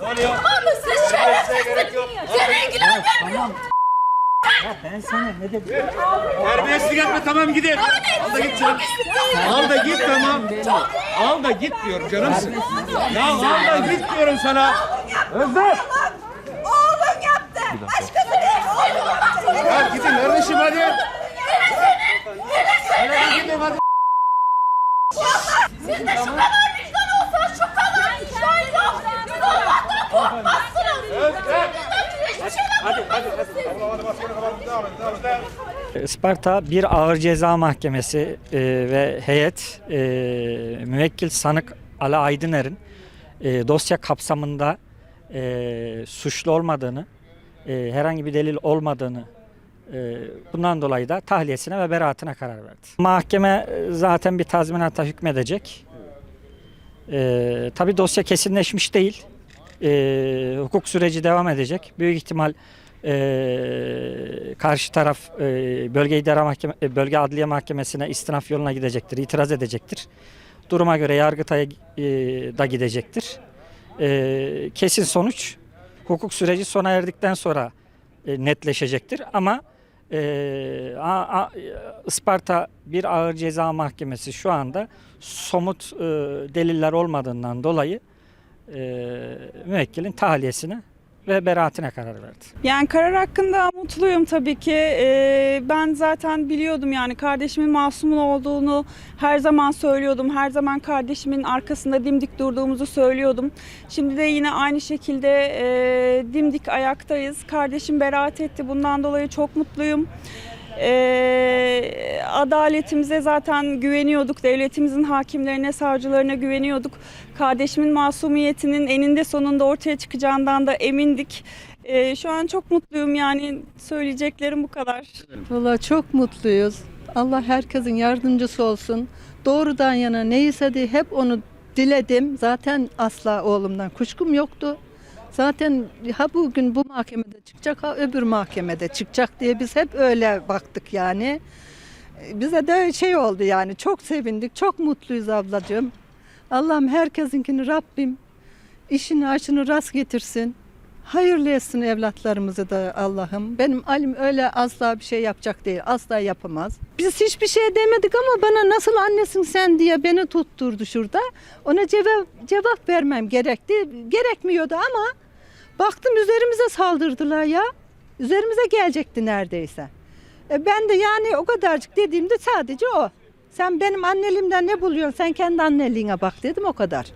Ne oluyor? Siz Terbiyesizliğe gerek yok. Seni ilgilendirmiyor. Ben sana ne dedim? Terbiyesizlik etme tamam gidin. Al da git canım. Al da git tamam. Al da git diyorum canım. Ya al da git diyorum sana. Özlem. Oğlum yaptı. Başkası değil. Oğlum bak. Ya gidin kardeşim hadi. Hadi gidin hadi. Sizde şu kadar vicdan olsa şu kadar vicdan yok. Siz Allah'tan korkmazsınız. Hiçbir Hadi hadi hadi. Hadi maskeni kapat. Devam et. Devam et. Isparta bir ağır ceza mahkemesi e, ve heyet e, müvekkil sanık Ali Aydıner'in e, dosya kapsamında e, suçlu olmadığını, e, herhangi bir delil olmadığını bundan dolayı da tahliyesine ve beraatine karar verdi. Mahkeme e, zaten bir tazminata hükmedecek. E, Tabi dosya kesinleşmiş değil. E, hukuk süreci devam edecek. Büyük ihtimal e, karşı taraf e, bölge idare mahkeme e, bölge adliye mahkemesine istinaf yoluna gidecektir, itiraz edecektir. Duruma göre Yargıtay'a e, da gidecektir. E, kesin sonuç hukuk süreci sona erdikten sonra e, netleşecektir. Ama e, a, a, Isparta bir ağır ceza mahkemesi şu anda somut e, deliller olmadığından dolayı e, müvekkilin tahliyesine ve beraatine karar verdi. Yani karar hakkında mutluyum tabii ki. Ee, ben zaten biliyordum yani kardeşimin masumun olduğunu her zaman söylüyordum. Her zaman kardeşimin arkasında dimdik durduğumuzu söylüyordum. Şimdi de yine aynı şekilde e, dimdik ayaktayız. Kardeşim beraat etti. Bundan dolayı çok mutluyum. Ee, adaletimize zaten güveniyorduk. Devletimizin hakimlerine, savcılarına güveniyorduk. Kardeşimin masumiyetinin eninde sonunda ortaya çıkacağından da emindik. Ee, şu an çok mutluyum yani söyleyeceklerim bu kadar. Valla çok mutluyuz. Allah herkesin yardımcısı olsun. Doğrudan yana neyse de hep onu diledim. Zaten asla oğlumdan kuşkum yoktu. Zaten ha bugün bu mahkemede çıkacak ha öbür mahkemede çıkacak diye biz hep öyle baktık yani. Bize de şey oldu yani çok sevindik, çok mutluyuz ablacığım. Allah'ım herkesinkini Rabbim işini aşını rast getirsin. Hayırlı etsin evlatlarımızı da Allah'ım. Benim alim öyle asla bir şey yapacak değil. Asla yapamaz. Biz hiçbir şey demedik ama bana nasıl annesin sen diye beni tutturdu şurada. Ona cevap, cevap vermem gerekti. Gerekmiyordu ama baktım üzerimize saldırdılar ya. Üzerimize gelecekti neredeyse. E ben de yani o kadarcık dediğimde sadece o. Sen benim anneliğimden ne buluyorsun? Sen kendi anneliğine bak dedim o kadar.